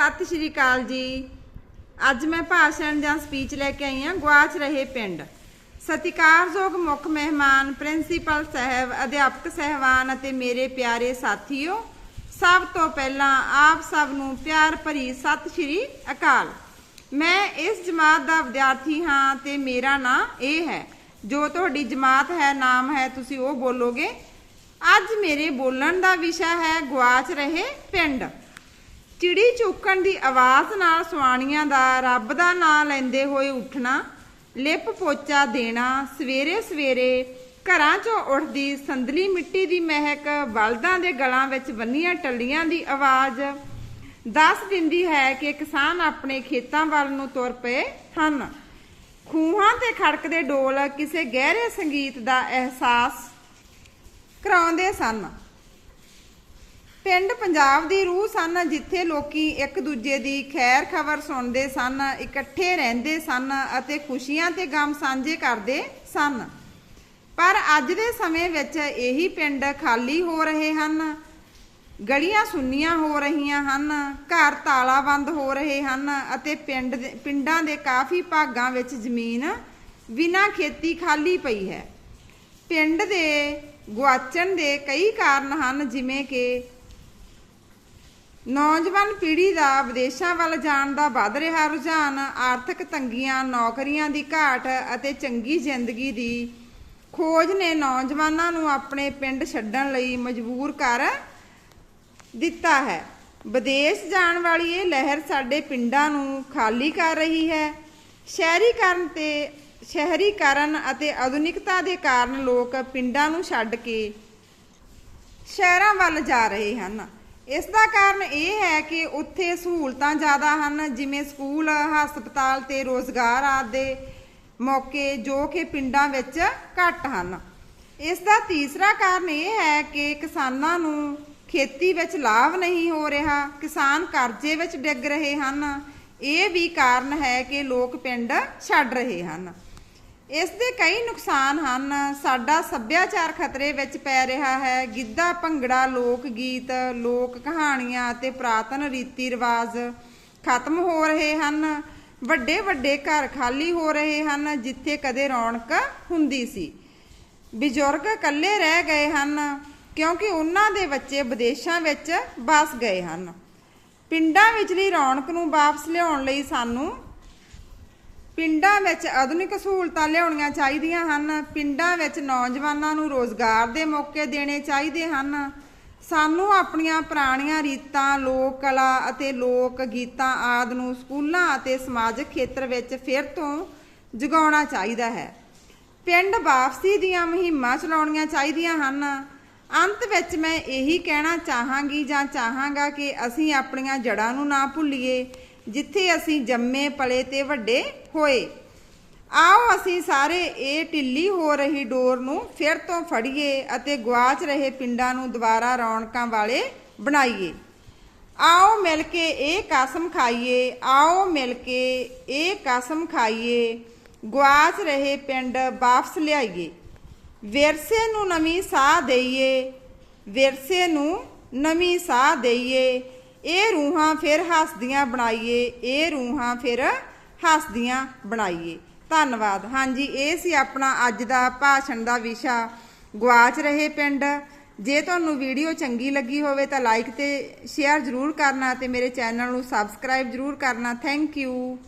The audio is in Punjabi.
ਸਤਿ ਸ਼੍ਰੀ ਅਕਾਲ ਜੀ। ਅੱਜ ਮੈਂ ਭਾਸ਼ਣ ਜਾਂ ਸਪੀਚ ਲੈ ਕੇ ਆਈ ਹਾਂ ਗਵਾਚ ਰਹੇ ਪਿੰਡ। ਸਤਿਕਾਰਯੋਗ ਮੁੱਖ ਮਹਿਮਾਨ ਪ੍ਰਿੰਸੀਪਲ ਸਾਹਿਬ, ਅਧਿਆਪਕ ਸਹਿਬਾਨ ਅਤੇ ਮੇਰੇ ਪਿਆਰੇ ਸਾਥੀਓ, ਸਭ ਤੋਂ ਪਹਿਲਾਂ ਆਪ ਸਭ ਨੂੰ ਪਿਆਰ ਭਰੀ ਸਤਿ ਸ਼੍ਰੀ ਅਕਾਲ। ਮੈਂ ਇਸ ਜਮਾਤ ਦਾ ਵਿਦਿਆਰਥੀ ਹਾਂ ਤੇ ਮੇਰਾ ਨਾਂ ਇਹ ਹੈ। ਜੋ ਤੁਹਾਡੀ ਜਮਾਤ ਹੈ, ਨਾਮ ਹੈ, ਤੁਸੀਂ ਉਹ ਬੋਲੋਗੇ। ਅੱਜ ਮੇਰੇ ਬੋਲਣ ਦਾ ਵਿਸ਼ਾ ਹੈ ਗਵਾਚ ਰਹੇ ਪਿੰਡ। ਚਿੜੀ ਚੁੱਕਣ ਦੀ ਆਵਾਜ਼ ਨਾਲ ਸੁਆਣੀਆਂ ਦਾ ਰੱਬ ਦਾ ਨਾਮ ਲੈਂਦੇ ਹੋਏ ਉੱਠਣਾ, ਲਿਪ ਪੋਚਾ ਦੇਣਾ, ਸਵੇਰੇ ਸਵੇਰੇ ਘਰਾਂ 'ਚੋਂ ਉੱਠਦੀ ਸੰਦਲੀ ਮਿੱਟੀ ਦੀ ਮਹਿਕ, ਬਲਦਾਂ ਦੇ ਗਲਾਂ ਵਿੱਚ ਬੰਨੀਆਂ ਟੱਲੀਆਂ ਦੀ ਆਵਾਜ਼। ਦੱਸ ਦਿੰਦੀ ਹੈ ਕਿ ਕਿਸਾਨ ਆਪਣੇ ਖੇਤਾਂ ਵੱਲ ਨੂੰ ਤੁਰ ਪਏ ਹਨ। ਖੂਹਾਂ ਤੇ ਖੜਕਦੇ ਡੋਲ ਕਿਸੇ ਗਹਿਰੇ ਸੰਗੀਤ ਦਾ ਅਹਿਸਾਸ ਕਰਾਉਂਦੇ ਸਨ। ਪਿੰਡ ਪੰਜਾਬ ਦੀ ਰੂਹ ਸਨ, ਜਿੱਥੇ ਲੋਕੀ ਇੱਕ ਦੂਜੇ ਦੀ ਖੈਰ ਖਬਰ ਸੁਣਦੇ ਸਨ, ਇਕੱਠੇ ਰਹਿੰਦੇ ਸਨ ਅਤੇ ਖੁਸ਼ੀਆਂ ਤੇ ਗਮ ਸਾਂਝੇ ਕਰਦੇ ਸਨ। ਪਰ ਅੱਜ ਦੇ ਸਮੇਂ ਵਿੱਚ ਇਹੀ ਪਿੰਡ ਖਾਲੀ ਹੋ ਰਹੇ ਹਨ। ਗਲੀਆਂ ਸੁੰਨੀਆਂ ਹੋ ਰਹੀਆਂ ਹਨ, ਘਰ ਤਾਲਾਬੰਦ ਹੋ ਰਹੇ ਹਨ ਅਤੇ ਪਿੰਡ ਦੇ- ਪਿੰਡਾਂ ਦੇ ਕਾਫੀ ਭਾਗਾਂ ਵਿੱਚ ਜ਼ਮੀਨ ਬਿਨਾਂ ਖੇਤੀ ਖਾਲੀ ਪਈ ਹੈ। ਪਿੰਡ ਦੇ ਗੁਆਚਣ ਦੇ ਕਈ ਕਾਰਨ ਹਨ, ਜਿਵੇਂ ਕਿ ਨੌਜਵਾਨ ਪੀੜ੍ਹੀ ਦਾ ਵਿਦੇਸ਼ਾਂ ਵੱਲ ਜਾਣ ਦਾ ਵੱਧ ਰਿਹਾ ਰੁਝਾਨ, ਆਰਥਿਕ ਤੰਗੀਆਂ, ਨੌਕਰੀਆਂ ਦੀ ਘਾਟ ਅਤੇ ਚੰਗੀ ਜ਼ਿੰਦਗੀ ਦੀ ਖੋਜ ਨੇ ਨੌਜਵਾਨਾਂ ਨੂੰ ਆਪਣੇ ਪਿੰਡ ਛੱਡਣ ਲਈ ਮਜਬੂਰ ਕਰ ਦਿੱਤਾ ਹੈ। ਵਿਦੇਸ਼ ਜਾਣ ਵਾਲੀ ਇਹ ਲਹਿਰ ਸਾਡੇ ਪਿੰਡਾਂ ਨੂੰ ਖਾਲੀ ਕਰ ਰਹੀ ਹੈ। ਸ਼ਹਿਰੀਕਰਨ ਤੇ ਸ਼ਹਿਰੀਕਰਨ ਅਤੇ ਆਧੁਨਿਕਤਾ ਦੇ ਕਾਰਨ ਲੋਕ ਪਿੰਡਾਂ ਨੂੰ ਛੱਡ ਕੇ ਸ਼ਹਿਰਾਂ ਵੱਲ ਜਾ ਰਹੇ ਹਨ। ਇਸ ਦਾ ਕਾਰਨ ਇਹ ਹੈ ਕਿ ਉੱਥੇ ਸਹੂਲਤਾਂ ਜ਼ਿਆਦਾ ਹਨ, ਜਿਵੇਂ ਸਕੂਲ, ਹਸਪਤਾਲ ਤੇ ਰੋਜ਼ਗਾਰ ਆਦਿ ਮੌਕੇ ਜੋ ਕਿ ਪਿੰਡਾਂ ਵਿੱਚ ਘੱਟ ਹਨ। ਇਸ ਦਾ ਤੀਸਰਾ ਕਾਰਨ ਇਹ ਹੈ ਕਿ ਕਿਸਾਨਾਂ ਨੂੰ ਖੇਤੀ ਵਿੱਚ ਲਾਭ ਨਹੀਂ ਹੋ ਰਿਹਾ, ਕਿਸਾਨ ਕਰਜ਼ੇ ਵਿੱਚ ਡਿੱਗ ਰਹੇ ਹਨ। ਇਹ ਵੀ ਕਾਰਨ ਹੈ ਕਿ ਲੋਕ ਪਿੰਡ ਛੱਡ ਰਹੇ ਹਨ। ਇਸ ਦੇ ਕਈ ਨੁਕਸਾਨ ਹਨ। ਸਾਡਾ ਸੱਭਿਆਚਾਰ ਖਤਰੇ ਵਿੱਚ ਪੈ ਰਿਹਾ ਹੈ। ਗਿੱਧਾ, ਭੰਗੜਾ, ਲੋਕ ਗੀਤ, ਲੋਕ ਕਹਾਣੀਆਂ ਅਤੇ ਪੁਰਾਤਨ ਰੀਤੀ ਰਿਵਾਜ ਖਤਮ ਹੋ ਰਹੇ ਹਨ। ਵੱਡੇ ਵੱਡੇ ਘਰ ਖਾਲੀ ਹੋ ਰਹੇ ਹਨ, ਜਿੱਥੇ ਕਦੇ ਰੌਣਕ ਹੁੰਦੀ ਸੀ। ਬਜ਼ੁਰਗ ਇਕੱਲੇ ਰਹਿ ਗਏ ਹਨ, ਕਿਉਂਕਿ ਉਹਨਾਂ ਦੇ ਬੱਚੇ ਵਿਦੇਸ਼ਾਂ ਵਿੱਚ ਵਸ ਗਏ ਹਨ। ਪਿੰਡਾਂ ਵਿਚਲੀ ਰੌਣਕ ਨੂੰ ਵਾਪਸ ਲਿਆਉਣ ਲਈ ਸਾਨੂੰ ਪਿੰਡਾਂ ਵਿੱਚ ਆਧੁਨਿਕ ਸਹੂਲਤਾਂ ਲਿਆਉਣੀਆਂ ਚਾਹੀਦੀਆਂ ਹਨ। ਪਿੰਡਾਂ ਵਿੱਚ ਨੌਜਵਾਨਾਂ ਨੂੰ ਰੋਜ਼ਗਾਰ ਦੇ ਮੌਕੇ ਦੇਣੇ ਚਾਹੀਦੇ ਹਨ। ਸਾਨੂੰ ਆਪਣੀਆਂ ਪੁਰਾਣੀਆਂ ਰੀਤਾਂ, ਲੋਕ ਕਲਾ ਅਤੇ ਲੋਕ ਗੀਤਾਂ ਆਦਿ ਨੂੰ ਸਕੂਲਾਂ ਅਤੇ ਸਮਾਜਿਕ ਖੇਤਰ ਵਿੱਚ ਫਿਰ ਤੋਂ ਜਗਾਉਣਾ ਚਾਹੀਦਾ ਹੈ। ਪਿੰਡ ਵਾਪਸੀ ਦੀਆਂ ਮੁਹਿੰਮਾਂ ਚਲਾਉਣੀਆਂ ਚਾਹੀਦੀਆਂ ਹਨ। ਅੰਤ ਵਿੱਚ ਮੈਂ ਇਹੀ ਕਹਿਣਾ ਚਾਹਾਂਗੀ ਜਾਂ ਚਾਹਾਂਗਾ ਕਿ ਅਸੀਂ ਆਪਣੀਆਂ ਜੜ੍ਹਾਂ ਨੂੰ ਨਾ ਭੁੱਲੀਏ। ਜਿੱਥੇ ਅਸੀਂ ਜੰਮੇ, ਪਲੇ ਤੇ ਵੱਡੇ ਹੋਏ। ਆਓ ਅਸੀਂ ਸਾਰੇ ਇਹ ਢਿੱਲੀ ਹੋ ਰਹੀ ਡੋਰ ਨੂੰ ਫਿਰ ਤੋਂ ਫੜੀਏ ਅਤੇ ਗਵਾਚ ਰਹੇ ਪਿੰਡਾਂ ਨੂੰ ਦੁਬਾਰਾ ਰੌਣਕਾਂ ਵਾਲੇ ਬਣਾਈਏ। ਆਓ ਮਿਲ ਕੇ ਇਹ ਕਸਮ ਖਾਈਏ, ਆਓ ਮਿਲ ਕੇ ਇਹ ਕਸਮ ਖਾਈਏ ਗਵਾਚ ਰਹੇ ਪਿੰਡ ਵਾਪਸ ਲਿਆਈਏ। ਵਿਰਸੇ ਨੂੰ ਨਵੀਂ ਸਾਹ ਦੇਈਏ, ਵਿਰਸੇ ਨੂੰ ਨਵੀਂ ਸਾਹ ਦੇਈਏ ਇਹ ਰੂਹਾਂ ਫਿਰ ਹੱਸਦੀਆਂ ਬਣਾਈਏ, ਇਹ ਰੂਹਾਂ ਫਿਰ ਹੱਸਦੀਆਂ ਬਣਾਈਏ। ਧੰਨਵਾਦ। ਹਾਂਜੀ, ਇਹ ਸੀ ਆਪਣਾ ਅੱਜ ਦਾ ਭਾਸ਼ਣ ਦਾ ਵਿਸ਼ਾ। ਗਵਾਚ ਰਹੇ ਪਿੰਡ। ਜੇ ਤੁਹਾਨੂੰ ਵੀਡੀਓ ਚੰਗੀ ਲੱਗੀ ਹੋਵੇ ਤਾਂ ਲਾਈਕ ਤੇ ਸ਼ੇਅਰ ਜ਼ਰੂਰ ਕਰਨਾ ਤੇ ਮੇਰੇ ਚੈਨਲ ਨੂੰ ਸਬਸਕ੍ਰਾਈਬ ਜ਼ਰੂਰ ਕਰਨਾ। Thank you.